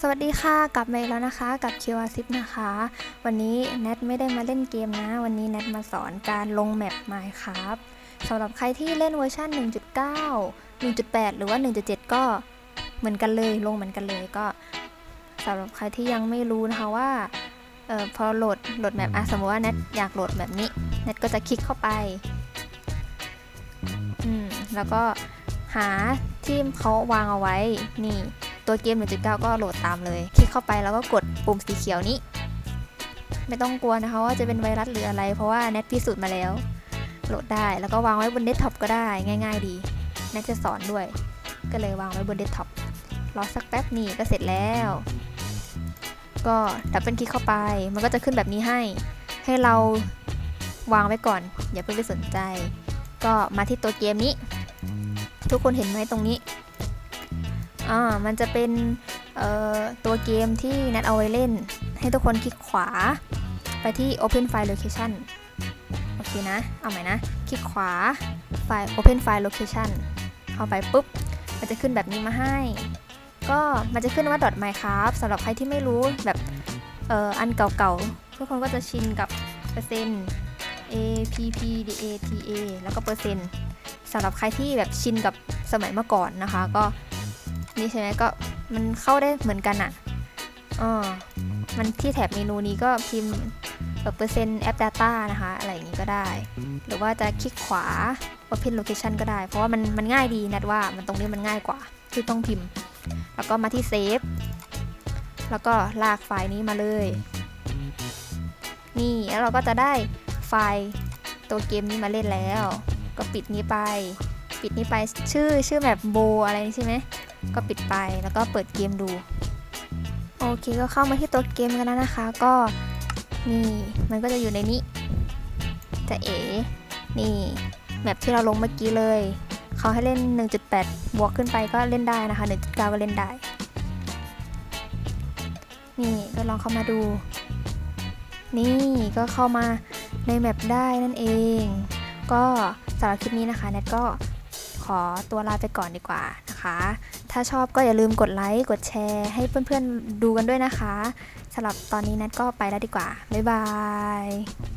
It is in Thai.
สวัสดีค่ะ กลับมาอีกแล้วนะคะกับคิวอาซิปนะคะ วันนี้แนทไม่ได้มาเล่นเกมนะ วันนี้แนทมาสอนการลงแมป Minecraft สำหรับใครที่เล่นเวอร์ชัน1.9 1.8 หรือว่า 1.7 ก็เหมือนกันเลยลงเหมือนกันเลยก็สำหรับใครที่ยังไม่รู้นะคะว่าเออพอโหลดโหลดแมปอะสมมติว่าแนทอยากโหลดแบบนี้แนทก็จะคลิกเข้าไปอืมแล้วก็หาที่เขาวางเอาไว้นี่ ตัวเกม 1.9 ก็โหลดตามเลย คลิกเข้าไปแล้วก็กดปุ่มสีเขียวนี้ ไม่ต้องกลัวนะคะว่าจะเป็นไวรัสหรืออะไร เพราะว่าแนทพิสูจน์มาแล้ว โหลดได้แล้วก็วางไว้บนเดสก์ท็อปก็ได้ง่าย ๆ ดีแนทจะสอนด้วย ก็เลยวางไว้บนเดสก์ท็อปรอสักแป๊บนี่ก็เสร็จแล้ว ก็ดับเบิลคลิกเข้าไป มันก็จะขึ้นแบบนี้ให้ ให้เราวางไว้ก่อน อย่าเพิ่งไปสนใจ ก็มาที่ตัวเกมนี้ ทุกคนเห็นไหมตรงนี้ อ่ามันจะเป็นตัวเกมที่นัดเอาไว้เล่น ให้ทุกคนคลิกขวา ไปที่ Open File Location โอเคนะ เอาใหม่นะ คลิกขวาไฟล์ Open File Location เข้าไปปุ๊บ มันจะขึ้นแบบนี้มาให้ ก็มันจะขึ้นว่า .minecraft สำหรับใครที่ไม่รู้แบบเอ่ออันเก่าๆ ทุกคนก็จะชินกับเปอร์เซ็นต์ a p p d a t a แล้วก็เปอร์เซ็นต์สำหรับใครที่แบบชินกับสมัยเมื่อก่อนนะคะ ก็ นี่ใช่ไหมก็มันเข้าได้เหมือนกันอะ่ะอ๋อมันที่แถบเมนูนี้ก็พิมพ์แบบเปอร์เซ็นต์แอป Data นะคะ อะไรอย่างนี้ก็ได้ หรือว่าจะคลิกขวา Open Location ก็ได้ เพราะว่ามันมันง่ายดีนัดว่ามันตรงนี้มันง่ายกว่าที่ต้องพิมพ์ แล้วก็มาที่เซฟแล้วก็ลากไฟล์นี้มาเลย นี่ แล้วเราก็จะได้ไฟล์ตัวเกมนี้มาเล่นแล้ว ก็ปิดนี้ไป ปิดนี้ไปชื่อชื่อแบบโบอะไรใช่ไหม ก็ปิดไปแล้วก็เปิดเกมดู โอเคก็เข้ามาที่ตัวเกมกันแล้วนะคะ ก็นี่มันก็จะอยู่ในนี้ จะเอ๋นี่แมปที่เราลงเมื่อกี้เลยเขาให้เล่น 1.8 บวกขึ้นไปก็เล่นได้นะคะ 1.9 ก็เล่นได้ นี่ก็ลองเข้ามาดู นี่ก็เข้ามาในแมปได้นั่นเอง ก็สำหรับคลิปนี้นะคะแนทก็ ขอตัวลาไปก่อนดีกว่านะคะ ถ้าชอบก็อย่าลืมกดไลค์ กดแชร์ ให้เพื่อนๆดูกันด้วยนะคะสำหรับตอนนี้นัทก็ไปแล้วดีกว่า บ๊ายบาย